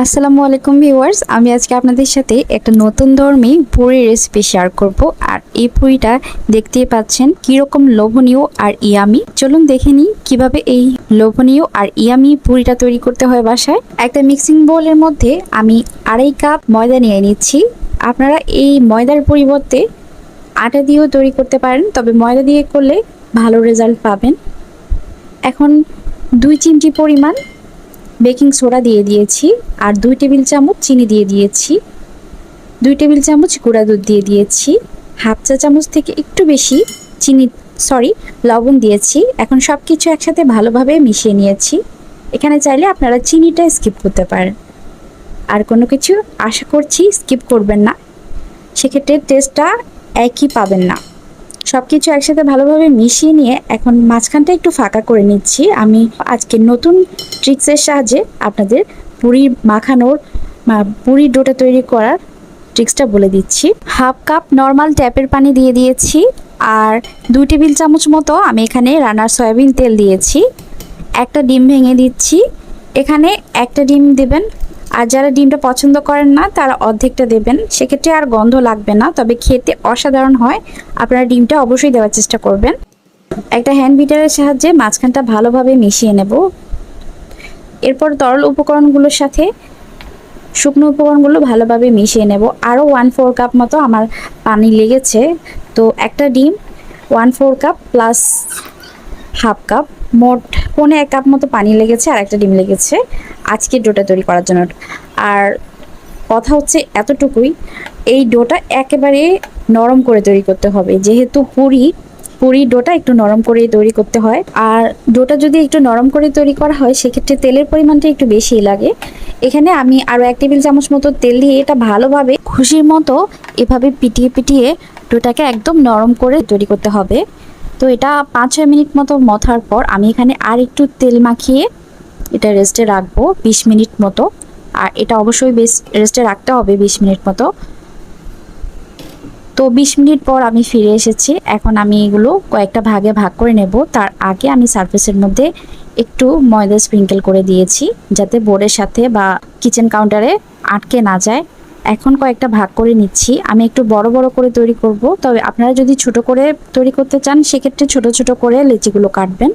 আসসালামু আলাইকুম ভিউয়ার্স, আমি আজকে আপনাদের সাথে একটা নতুন ধর্মী পুরি রেসিপি শেয়ার করব। আর এই পুরিটা দেখতেই পাচ্ছেন কীরকম লোভনীয় আর ইয়ামি। চলুন দেখে নিই কীভাবে এই লোভনীয় আর ইয়ামি পুরিটা তৈরি করতে হয় বাসায়। একটা মিক্সিং বোলের মধ্যে আমি আড়াই কাপ ময়দা নিয়ে নিচ্ছি। আপনারা এই ময়দার পরিবর্তে আটা দিয়েও তৈরি করতে পারেন, তবে ময়দা দিয়ে করলে ভালো রেজাল্ট পাবেন। এখন দুই চিমটি পরিমাণ বেকিং সোডা দিয়ে দিয়েছি আর দুই টেবিল চামচ চিনি দিয়ে দিয়েছি। দুই টেবিল চামচ গুঁড়া দুধ দিয়ে দিয়েছি। হাফ চা চামচ থেকে একটু বেশি চিনি, সরি, লবণ দিয়েছি। এখন সব কিছু একসাথে ভালোভাবে মিশিয়ে নিয়েছি। এখানে চাইলে আপনারা চিনিটা স্কিপ করতে পারেন। আর কোনো কিছু আশা করছি স্কিপ করবেন না। সেক্ষেত্রে টেস্টটা একই পাবেন না। সব কিছু একসাথে ভালোভাবে মিশিয়ে নিয়ে এখন মাঝখানটা একটু ফাঁকা করে নিচ্ছি। আমি আজকে নতুন ট্রিক্সের সাহায্যে আপনাদের পুরি মাখানোর পুরি ডোটা তৈরি করার ট্রিক্সটা বলে দিচ্ছি। হাফ কাপ নর্মাল ট্যাপের পানি দিয়ে দিয়েছি আর দুই টেবিল চামচ মতো আমি এখানে রান্নার সয়াবিন তেল দিয়েছি। একটা ডিম ভেঙে দিচ্ছি। এখানে একটা ডিম দেবেন আর যারা ডিমটা পছন্দ করেন না, তারা অর্ধেকটা দেবেন। সেক্ষেত্রে আর গন্ধ লাগবে না, তবে খেতে অসাধারণ হয়। আপনারা ডিমটা অবশ্যই দেওয়ার চেষ্টা করবেন। একটা হ্যান্ড বিটারের সাহায্যে মাঝখানটা ভালোভাবে মিশিয়ে নেব। এরপর তরল উপকরণগুলোর সাথে শুকনো উপকরণগুলো ভালোভাবে মিশিয়ে নেব। আরও ওয়ান ফোর কাপ মতো আমার পানি লেগেছে। তো একটা ডিম one four cup plus half cup মোট পৌনে এক কাপ মতো পানি লেগেছে, আর একটা ডিম লেগেছে আজকে ডোটা তৈরি করার জন্য। আর কথা হচ্ছে এতটুকুই, এই ডোটা একেবারে নরম করে তৈরি করতে হবে। যেহেতু পুরি পুরি ডোটা একটু নরম করে তৈরি করতে হয়। আর ডোটা যদি একটু নরম করে তৈরি করা হয়, সেক্ষেত্রে তেলের পরিমাণটা একটু বেশি লাগে। এখানে আমি আরও এক টেবিল চামচ মতো তেল দিয়ে এটা ভালোভাবে খুশির মতো এভাবে পিটিয়ে পিটিয়ে ডোটাকে একদম নরম করে তৈরি করতে হবে। তো এটা পাঁচ ছয় মিনিট মতো মথার পর আমি এখানে আর একটু তেল মাখিয়ে এটা রেস্টে রাখব বিশ মিনিট মতো। আর এটা অবশ্যই বেশ রেস্টে রাখতে হবে বিশ মিনিট মতো। তো বিশ মিনিট পর আমি ফিরে এসেছি। এখন আমি এগুলো কয়েকটা ভাগে ভাগ করে নেব। তার আগে আমি সার্ফেসের মধ্যে একটু ময়দা স্প্রিঙ্কেল করে দিয়েছি, যাতে বোর্ডের সাথে বা কিচেন কাউন্টারে আটকে না যায়। এখন কয়েকটা ভাগ করে নিচ্ছি। আমি একটু বড় বড় করে তৈরি করব। তবে আপনারা যদি ছোট করে তৈরি করতে চান, সেক্ষেত্রে ছোট ছোট করে লেচিগুলো কাটবেন।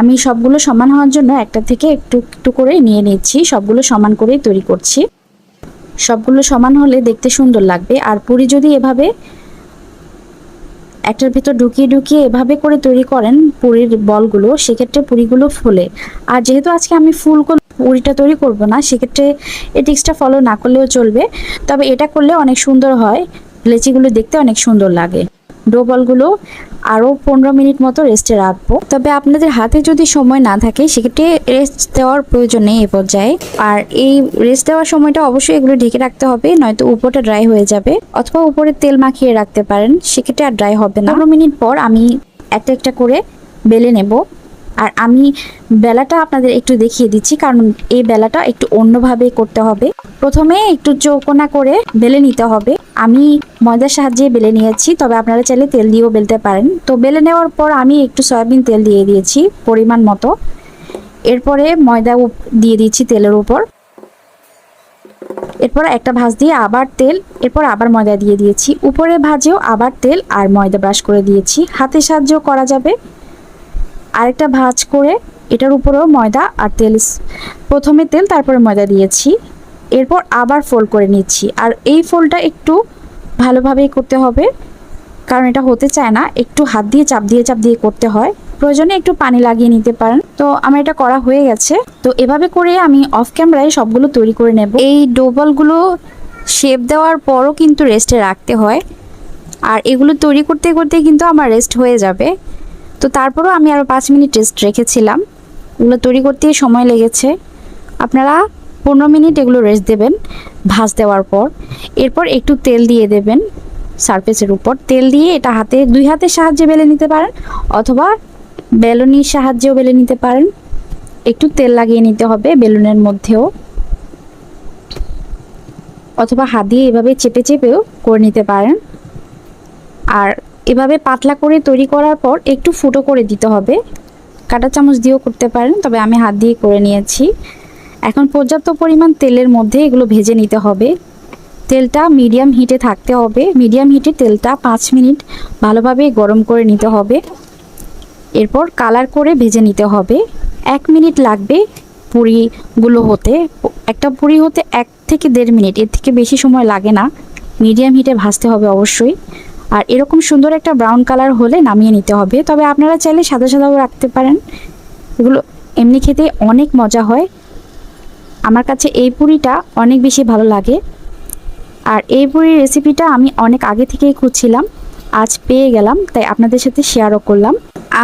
আমি সবগুলো সমান হওয়ার জন্য একটা থেকে একটু একটু করে নিয়ে নিচ্ছি। সবগুলো সমান করেই তৈরি করছি। সবগুলো সমান হলে দেখতে সুন্দর লাগবে। আর পুরি যদি এভাবে একটার ভিতর ঢুকিয়ে ঢুকিয়ে এভাবে করে তৈরি করেন পুরির বলগুলো, সেক্ষেত্রে পুরিগুলো ফুলে। আর যেহেতু আজকে আমি ফুল পুরিটা তৈরি করব না, সেক্ষেত্রে এই টিক্সটা ফলো না করলেও চলবে। তবে এটা করলে অনেক সুন্দর হয়, লেচিগুলো দেখতে অনেক সুন্দর লাগে। ডো বলগুলো আরও পনেরো মিনিট মতো রেস্টে রাখব। তবে আপনাদের হাতে যদি সময় না থাকে, সেক্ষেত্রে রেস্ট দেওয়ার প্রয়োজন নেই এ পর্যায়ে। আর এই রেস্ট দেওয়ার সময়টা অবশ্যই এগুলো ঢেকে রাখতে হবে, নয়তো উপরটা ড্রাই হয়ে যাবে। অথবা উপরে তেল মাখিয়ে রাখতে পারেন, সেক্ষেত্রে আর ড্রাই হবে না। পনেরো মিনিট পর আমি একটা একটা করে বেলে নেব। আর আমি বেলাটা আপনাদের একটু দেখিয়ে দিচ্ছি, কারণ এই বেলাটা একটু অন্যভাবে করতে হবে। প্রথমে একটু চৌকোনা করে বেলে নিতে হবে। আমি ময়দার সাহায্যে বেলে নিয়েছি, তবে আপনারা চাইলে তেল দিয়েও বেলতে পারেন। তো বেলে নেওয়ার পর আমি একটু সয়াবিন তেল দিয়ে দিয়েছি, পরিমাণ মতো। এরপরে ময়দা দিয়ে দিচ্ছি তেলের উপর। এরপর একটা ভাজ দিয়ে আবার তেল, এরপর আবার ময়দা দিয়ে দিয়েছি। উপরে ভাজেও আবার তেল আর ময়দা ব্রাশ করে দিয়েছি। হাতের সাহায্যেও করা যাবে। আরেকটা ভাজ করে এটার উপরেও ময়দা আর তেল প্রথমে তেল, তারপরে ময়দা দিয়েছি। এরপর আবার ফোল্ড করে নিচ্ছি। আর এই ফোল্ডটা একটু ভালোভাবেই করতে হবে, কারণ এটা হতে চায় না। একটু হাত দিয়ে চাপ দিয়ে চাপ দিয়ে করতে হয়। প্রয়োজনে একটু পানি লাগিয়ে নিতে পারেন। তো আমার এটা করা হয়ে গেছে। তো এভাবে করে আমি অফ ক্যামেরায় সবগুলো তৈরি করে নেব। এই ডোবলগুলো শেপ দেওয়ার পরও কিন্তু রেস্টে রাখতে হয়। আর এগুলো তৈরি করতে করতে কিন্তু আমার রেস্ট হয়ে যাবে। তো তারপরেও আমি আরও পাঁচ মিনিট রেস্ট রেখেছিলাম। এগুলো তৈরি করতে সময় লেগেছে। আপনারা পনেরো মিনিট এগুলো রেস্ট দেবেন, ভাজ দেওয়ার পর। এরপর একটু তেল দিয়ে দেবেন সারফেসের উপর। তেল দিয়ে এটা হাতে, দুই হাতের সাহায্যে বেলে নিতে পারেন অথবা বেলুনির সাহায্যেও বেলে নিতে পারেন। একটু তেল লাগিয়ে নিতে হবে বেলুনের মধ্যেও। অথবা হাত দিয়ে এভাবে চেপে চেপেও করে নিতে পারেন। আর এভাবে পাতলা করে তৈরি করার পর একটু ফুটো করে দিতে হবে। কাঁটা চামচ দিয়েও করতে পারেন, তবে আমি হাত দিয়ে করে নিয়েছি। এখন পর্যাপ্ত পরিমাণ তেলের মধ্যে এগুলো ভেজে নিতে হবে। তেলটা মিডিয়াম হিটে থাকতে হবে। মিডিয়াম হিটে তেলটা পাঁচ মিনিট ভালোভাবে গরম করে নিতে হবে। এরপর কালার করে ভেজে নিতে হবে। এক মিনিট লাগবে পুরিগুলো হতে। একটা পুরি হতে এক থেকে দেড় মিনিট, এর থেকে বেশি সময় লাগে না। মিডিয়াম হিটে ভাজতে হবে অবশ্যই। আর এরকম সুন্দর একটা ব্রাউন কালার হলে নামিয়ে নিতে হবে। তবে আপনারা চাইলে সাদা সাদাও রাখতে পারেন। এগুলো এমনি খেতে অনেক মজা হয়। আমার কাছে এই পুরিটা অনেক বেশি ভালো লাগে। আর এই পুরির রেসিপিটা আমি অনেক আগে থেকেই খুঁজছিলাম। আজ পেয়ে গেলাম, তাই আপনাদের সাথে শেয়ারও করলাম।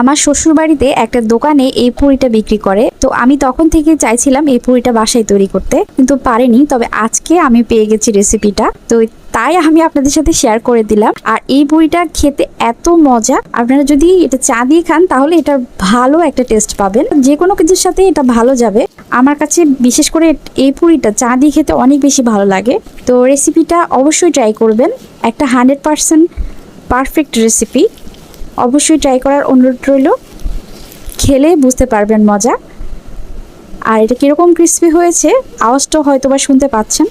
আমার শ্বশুরবাড়িতে একটা দোকানে এই পুরিটা বিক্রি করে। তো আমি তখন থেকে চাইছিলাম এই পুরিটা বাসায় তৈরি করতে, কিন্তু পারিনি। তবে আজকে আমি পেয়ে গেছি রেসিপিটা তো তাই আমি আপনাদের সাথে শেয়ার করে দিলাম। আর এই পুরিটা খেতে এত মজা। আপনারা যদি এটা চা দিয়ে খান, তাহলে এটা ভালো একটা টেস্ট পাবেন। যে কোনো কিছুর সাথে এটা ভালো যাবে। আমার কাছে বিশেষ করে এই পুরিটা চা দিয়ে খেতে অনেক বেশি ভালো লাগে। তো রেসিপিটা অবশ্যই ট্রাই করবেন। একটা হান্ড্রেড পারসেন্ট পারফেক্ট রেসিপি অবশ্যই ট্রাই করার অনুরোধ রইল। খেলে বুঝতে পারবেন মজা। আর এটা কীরকম ক্রিস্পি হয়েছে, আওয়াজটাও হয়তো বা শুনতে পাচ্ছেন।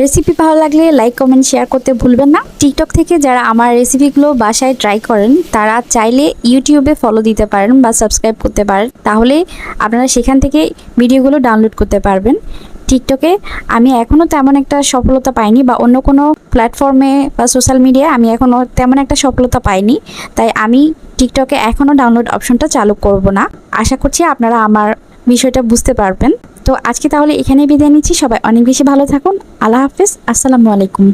রেসিপি ভালো লাগলে লাইক কমেন্ট শেয়ার করতে ভুলবেন না। টিকটক থেকে যারা আমার রেসিপিগুলো বাসায় ট্রাই করেন, তারা চাইলে ইউটিউবে ফলো দিতে পারেন বা সাবস্ক্রাইব করতে পারেন। তাহলে আপনারা সেখান থেকে ভিডিওগুলো ডাউনলোড করতে পারবেন। টিকটকে আমি এখনও তেমন একটা সফলতা পাইনি বা অন্য কোনো প্ল্যাটফর্মে বা সোশ্যাল মিডিয়ায় আমি এখনও তেমন একটা সফলতা পাইনি। তাই আমি টিকটকে এখনও ডাউনলোড অপশনটা চালু করব না। আশা করছি আপনারা আমার বিষয়টা বুঝতে পারবেন। তো আজকে তাহলে এখানেই বিদায় নিচ্ছি। সবাই অনেক বেশি ভালো থাকুন। আল্লাহ হাফেজ। আসসালামু আলাইকুম।